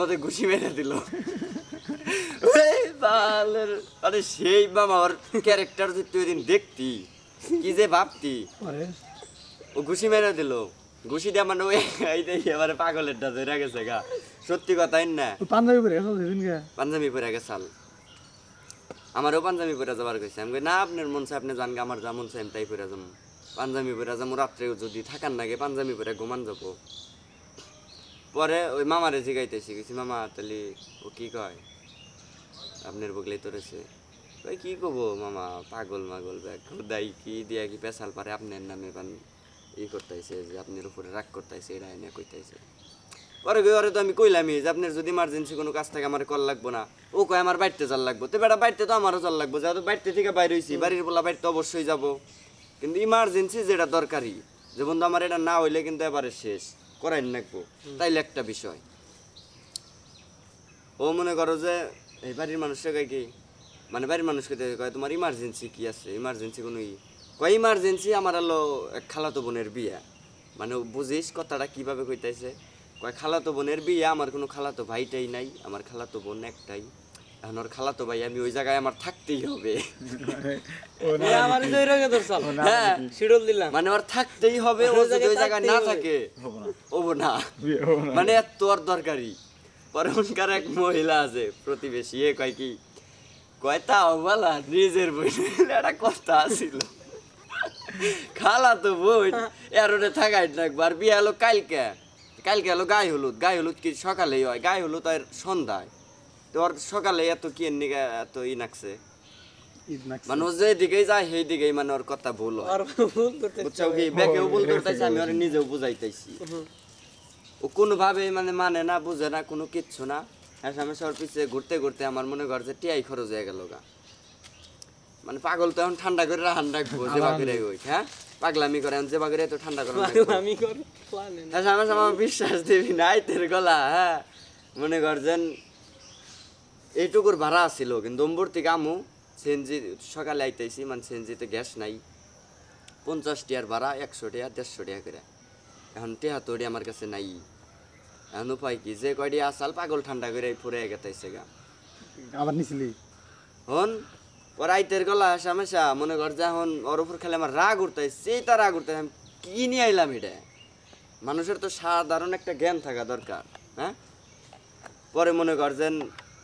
মধ্যে ঘুষি মেরে দিল। আরে সেই মামা ওর ক্যারেক্টার যদি তুই ওই দিন দেখতি কি যে ভাবতি? ও ঘুষি মেরে দিল। ঘুষি দিয়ে মানে ওই এবারে পাগলেরটা ধরে গেছে গা। সত্যি কথাই না? পাঞ্জাবি পরে গেছো পাঞ্জাবি পরে গেছাল আমারও পাঞ্জাবি পরে যাবার কইছে। আমি না আপনার মন চাই আপনি জান আমার যা মন চাই আমি তাই পরে যাম। পাঞ্জাবি পরে যাব রাত্রেও যদি থাকার নাগে পাঞ্জাবি পরে ঘুমান যাব। পরে ওই মামারে জিগাইতেছি গেছি মামা তাহলে ও কি কয়? আপনার বগলেই তোরেছে ওই কি কব মামা পাগল মাগল ব্যাগ খুদাই কি দিয়া কি পেশাল পারে আপনার নামে পান ই করতেছে যে আপনার উপরে রাগ করতেছে এটা এনে কইতেছে পরে গিয়ে ওরে তো আমি কইলামই যে আপনার যদি ইমার্জেন্সি কোনো কাজ থাকে আমার কল লাগবো না। ও কয় আমার বাড়িতে চাল লাগবো। তো বেটা বাড়িতে তো আমারও চাল লাগবো যেহেতু বাড়িতে থেকে বাইরে হয়েছি বাড়ির বলা বাড়িতে অবশ্যই যাব। কিন্তু ইমার্জেন্সি যেটা দরকারি যে বন্ধু আমার এটা না হইলে কিন্তু এবারে শেষ। করাই রাখব তাইলে একটা বিষয়। ও মনে করো যে, এই বাড়ির মানুষটা কয় কি মানে বাড়ির মানুষকে কয় তোমার ইমার্জেন্সি কি আছে? ইমার্জেন্সি কোনো ই কয় ইমার্জেন্সি আমার আলো এক খালাতো বোনের বিয়া। মানে বুঝিস কথাটা কীভাবে কইতাইছে? কয় খালাতো বোনের বিয়া, আমার কোনো খালাতো ভাইটাই নাই, আমার খালাতো বোন একটাই। এখন ওর খালাতো ভাই আমি ওই জায়গায় আমার থাকতেই হবে। আমার হ্যাঁ দিলাম। মানে ওর থাকতেই হবে ও যদি ওই জায়গায় না থাকে। না। মানে তোর দরকারি। পরমকার এক মহিলা আছে প্রতিবেশী এ কয় কি? কয় তাও বলা নিজের বই একটা কথা আছিল। খালা তো বই এর ওটা থাকাই থাকব আর বিয়ে হলো কালকে। কালকে হলো গায়ে হলুদ। গায়ে হলুদ কি সকালেই হয়? গায়ে হলুদ আর সন্ধ্যায়। তোর সকালে এত কি নিগা এত ই নাকছে ঈদ নাকছে মানে যেদিকেই যায় সেই দিকেই মানে ওর কথা ভুল হয়। ভুল করতে বুঝছ কি? ব্যাকেও ভুল করতেছে আমি ওর নিজেও বুঝাইতেছি। ও কোনোভাবে মানে মানে না বুঝে না কোনো কিচ্ছু না। আমি সর পিছিয়ে ঘুরতে ঘুরতে আমার মনে কর যে টিয়াই খরচ হয়ে গেল গা। মানে পাগল তো এখন ঠান্ডা করে রাহান রাখব যে বাকিরে ওই হ্যাঁ? পাগলামি করে এখন যে বাকিরে তো ঠান্ডা করে। আমি কর? আচ্ছা আমার বিশ্বাস দিবি না আইতের গলা হ্যাঁ? মনে করছেন এইটুকুর ভাড়া ছিল কিন্তু অম্বর থেকে আমু সেনজি সকালে আইতেছি মানে সেনজিতে গ্যাস নাই। পঞ্চাশ টিয়ার ভাড়া একশো টিয়া দেড়শো টিয়া করে। এখন টিয়া তোড়ি আমার কাছে নাই। এখন উপায় কি? যে কয়টি আসাল পাগল ঠান্ডা করে ফুরে গেতাইছে গা। আবার নিছিলি? হন ওর আইতের গলা হামেশা মনে কর যে এখন ওর উপর খেলে আমার রাগ উঠতেছে সেইটা রাগ উঠতেছে আমি কি নিয়ে আইলাম এটা? মানুষের তো সাধারণ একটা জ্ঞান থাকা দরকার হ্যাঁ? পরে মনে কর যেন